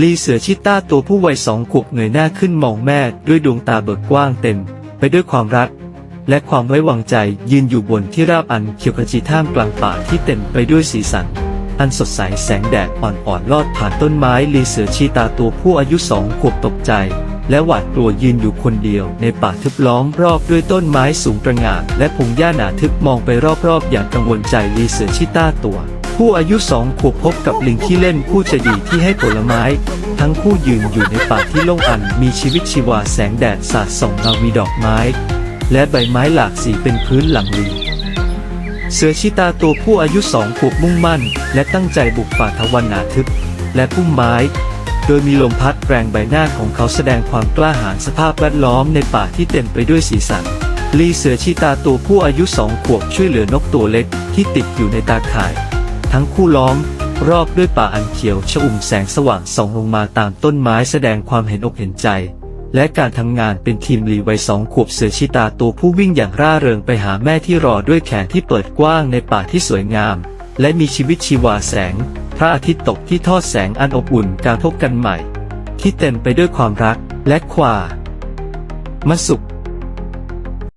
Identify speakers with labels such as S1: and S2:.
S1: ลีเสือชิต้าตัวผู้วัยสองขวบเงยหน้าขึ้นมองแม่ด้วยดวงตาเบิกกว้างเต็ม ไปด้วยความรัก และความไว้วางใจยืนอยู่บนที่ราบอันเขียวขจีท่ามกลางป่าที่เต็มไปด้วยสีสัน อันสดใสแสงแดดอ่อนๆลอดผ่านต้นไม้ลีเสือชีตาตัวผู้อายุสองขวบตกใจ และหวาดกลัวยืนอยู่คนเดียวในป่าทึบล้อมรอบด้วยต้นไม้สูงตระหง่านและพงหญ้าหนาทึบมองไปรอบๆ อย่างกังวลใจลีเสือชิตาตัว ผู้อายุสองขวบพบกับลิงที่เล่นผู้ใจดีที่ให้ผลไม้ ทั้งคู่ยืนอยู่ในป่าที่โล่งอัน มีชีวิตชีวาแสงแดดสาดส่องเงามีดอกไม้ และใบไม้หลากสีเป็นพื้นหลังลิงเสือชิตาตัวผู้อายุสองขวบมุ่งมั่น และตั้งใจบุกป่าทวันหนาทึบ และพุ่มไม้ โดยมีลมพัดแรงใบหน้าของเขาแสดงความกล้าหาญสภาพแวดล้อมในป่าที่เต็มไปด้วยสีสันลีเสือชิตาตัวผู้อายุสองขวบช่วยเหลือนกตัวเล็กที่ติดอยู่ในตาข่าย ทั้งคู่ล้อม รอบด้วยป่าอันเขียวชอุ่มแสงสว่างส่องลงมาตามต้นไม้แสดงความเห็นอกเห็นใจ และการทำงานเป็นทีมลีวัยสองขวบเสือชิตาตัวผู้วิ่งอย่างร่าเริงไปหาแม่ที่รอด้วยแขนที่เปิดกว้างในป่าที่สวยงาม และมีชีวิตชีวาแสง พระอาทิตย์ตกที่ทอดแสงอันอบอุ่นการพบกันใหม่ ที่เต็มไปด้วยความรักและความมาสุข